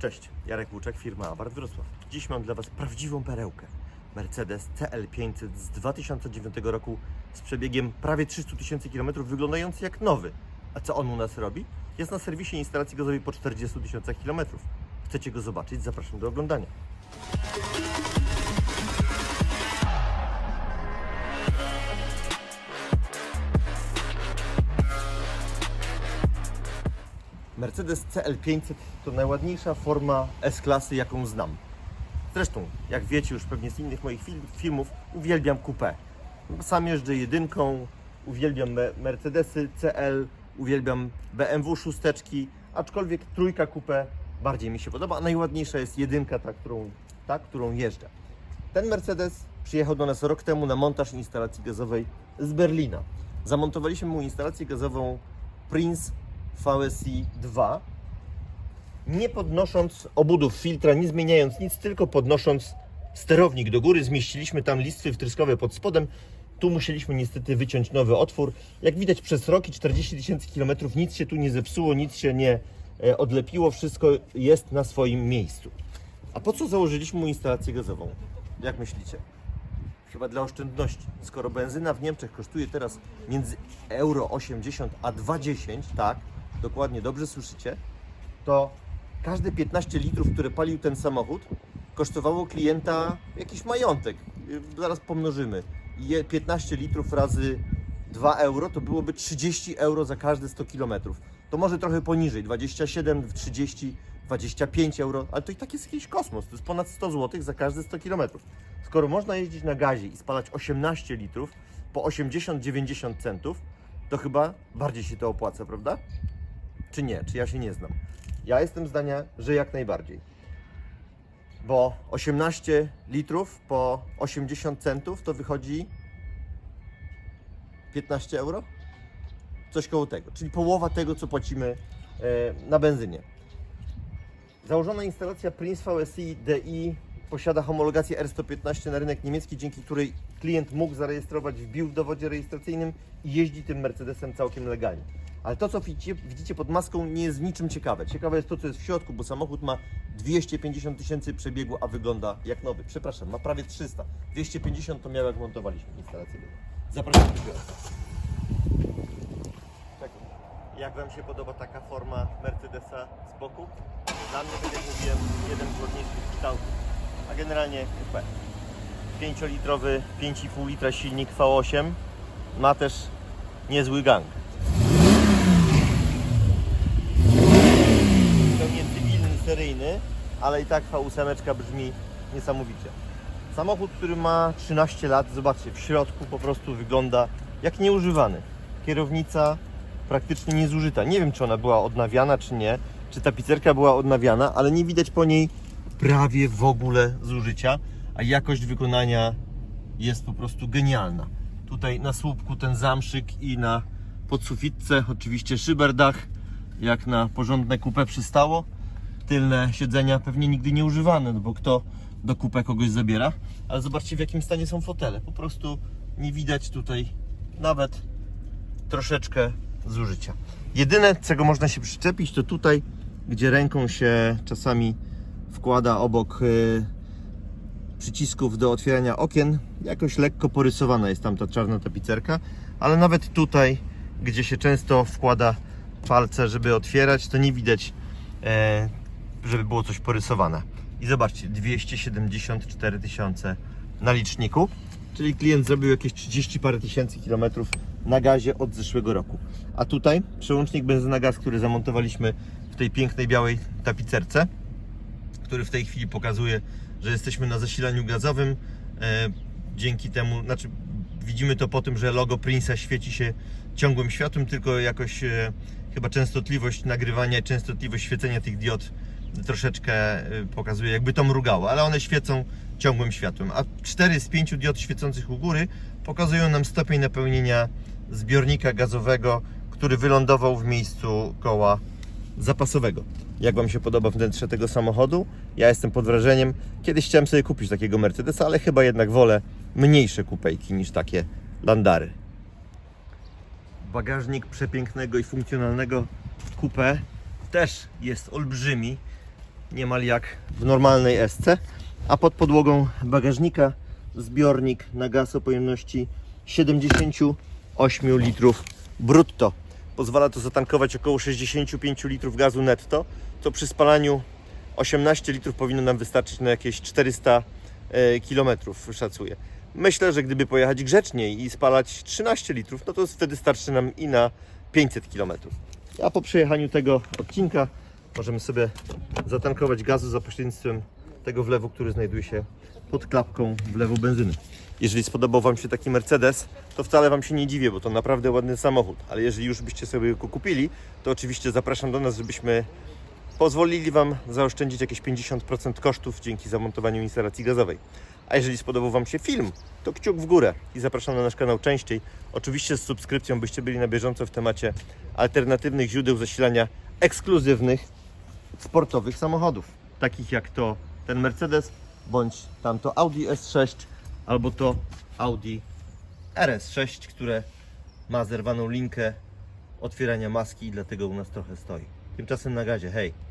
Cześć, Jarek Łuczek, firma Abarth Wrocław. Dziś mam dla Was prawdziwą perełkę. Mercedes CL500 z 2009 roku z przebiegiem prawie 300 tysięcy kilometrów, wyglądający jak nowy. A co on u nas robi? Jest na serwisie instalacji gazowej po 40 tysiącach kilometrów. Chcecie go zobaczyć? Zapraszam do oglądania. Mercedes CL500 to najładniejsza forma S-klasy, jaką znam. Zresztą, jak wiecie już pewnie z innych moich film, filmów, uwielbiam coupé. Sam jeżdżę jedynką, uwielbiam Me- Mercedesy CL, uwielbiam BMW szósteczki, aczkolwiek trójka coupé bardziej mi się podoba, a najładniejsza jest jedynka, ta, którą, ta, którą jeżdżę. Ten Mercedes przyjechał do nas rok temu na montaż instalacji gazowej z Berlina. Zamontowaliśmy mu instalację gazową Prince VSI 2, nie podnosząc obudów filtra, nie zmieniając nic, tylko podnosząc sterownik do góry. Zmieściliśmy tam listwy wtryskowe pod spodem. Tu musieliśmy niestety wyciąć nowy otwór. Jak widać przez roki 40 tysięcy kilometrów nic się tu nie zepsuło, nic się nie e, odlepiło, wszystko jest na swoim miejscu. A po co założyliśmy mu instalację gazową? Jak myślicie? Chyba dla oszczędności. Skoro benzyna w Niemczech kosztuje teraz między euro 80 a 2,10, tak, dokładnie, dobrze słyszycie, to każde 15 litrów, które palił ten samochód, kosztowało klienta jakiś majątek. Y, Zaraz pomnożymy. Je 15 litrów razy 2 euro to byłoby 30 euro za każde 100 kilometrów. To może trochę poniżej, 27, 30, 25 euro, ale to i tak jest jakiś kosmos. To jest ponad 100 zł za każde 100 kilometrów. Skoro można jeździć na gazie i spalać 18 litrów po 80-90 centów, to chyba bardziej się to opłaca, prawda? Czy nie? Czy ja się nie znam? Ja jestem zdania, że jak najbardziej. Bo 18 litrów po 80 centów to wychodzi 15 euro? Coś koło tego, czyli połowa tego, co płacimy e, na benzynie. Założona instalacja Prince VSI DI posiada homologację R115 na rynek niemiecki, dzięki której klient mógł zarejestrować, wbił w dowodzie rejestracyjnym i jeździ tym Mercedesem całkiem legalnie. Ale to, co widzicie, widzicie pod maską, nie jest niczym ciekawe. Ciekawe jest to, co jest w środku, bo samochód ma 250 tysięcy przebiegu, a wygląda jak nowy. Przepraszam, ma prawie 300. 250 to miał, jak montowaliśmy instalację. Zapraszam do biura. Jak Wam się podoba taka forma Mercedesa z boku? Dla mnie, tak jak mówiłem, jeden z ładniejszych kształtów. A generalnie coupé. 5-litrowy, 5,5 litra silnik V8 ma też niezły gang. Seryjny, ale i tak V8 brzmi niesamowicie. Samochód, który ma 13 lat, zobaczcie, w środku po prostu wygląda jak nieużywany. Kierownica praktycznie niezużyta. Nie wiem, czy ona była odnawiana, czy nie, czy tapicerka była odnawiana, ale nie widać po niej prawie w ogóle zużycia, a jakość wykonania jest po prostu genialna. Tutaj na słupku ten zamszyk i na podsufitce oczywiście szyberdach, jak na porządne kupę przystało. Tylne siedzenia pewnie nigdy nie używane, no bo kto do kupę kogoś zabiera. Ale zobaczcie w jakim stanie są fotele. Po prostu nie widać tutaj nawet troszeczkę zużycia. Jedyne, czego można się przyczepić, to tutaj, gdzie ręką się czasami wkłada obok y, przycisków do otwierania okien, jakoś lekko porysowana jest tam ta czarna tapicerka, ale nawet tutaj, gdzie się często wkłada palce, żeby otwierać, to nie widać, e, żeby było coś porysowane. I zobaczcie, 274 tysiące na liczniku, czyli klient zrobił jakieś 30 parę tysięcy kilometrów na gazie od zeszłego roku. A tutaj przełącznik benzyna gaz, który zamontowaliśmy w tej pięknej białej tapicerce, który w tej chwili pokazuje, że jesteśmy na zasilaniu gazowym. E, dzięki temu, znaczy widzimy to po tym, że logo Prince'a świeci się ciągłym światłem, tylko jakoś e, chyba częstotliwość nagrywania częstotliwość świecenia tych diod troszeczkę e, pokazuje, jakby to mrugało, ale one świecą ciągłym światłem. A 4 z 5 diod świecących u góry pokazują nam stopień napełnienia zbiornika gazowego, który wylądował w miejscu koła zapasowego. Jak Wam się podoba wnętrze tego samochodu? Ja jestem pod wrażeniem. Kiedyś chciałem sobie kupić takiego Mercedesa, ale chyba jednak wolę mniejsze kupejki niż takie landary. Bagażnik przepięknego i funkcjonalnego coupe też jest olbrzymi. Niemal jak w normalnej SC, a pod podłogą bagażnika zbiornik na gaz o pojemności 78 litrów brutto. Pozwala to zatankować około 65 litrów gazu netto, to przy spalaniu 18 litrów powinno nam wystarczyć na jakieś 400 e, kilometrów, szacuję. Myślę, że gdyby pojechać grzeczniej i spalać 13 litrów, no to wtedy starczy nam i na 500 kilometrów. A po przejechaniu tego odcinka możemy sobie zatankować gazu za pośrednictwem tego wlewu, który znajduje się pod klapką wlewu benzyny. Jeżeli spodobał Wam się taki Mercedes, to wcale Wam się nie dziwię, bo to naprawdę ładny samochód. Ale jeżeli już byście sobie go kupili, to oczywiście zapraszam do nas, żebyśmy pozwolili Wam zaoszczędzić jakieś 50% kosztów dzięki zamontowaniu instalacji gazowej. A jeżeli spodobał Wam się film, to kciuk w górę i zapraszam na nasz kanał częściej. Oczywiście z subskrypcją, byście byli na bieżąco w temacie alternatywnych źródeł zasilania ekskluzywnych sportowych samochodów, takich jak to ten Mercedes, bądź tamto Audi S6, albo to Audi RS6, które ma zerwaną linkę otwierania maski i dlatego u nas trochę stoi. Tymczasem na gazie, hej!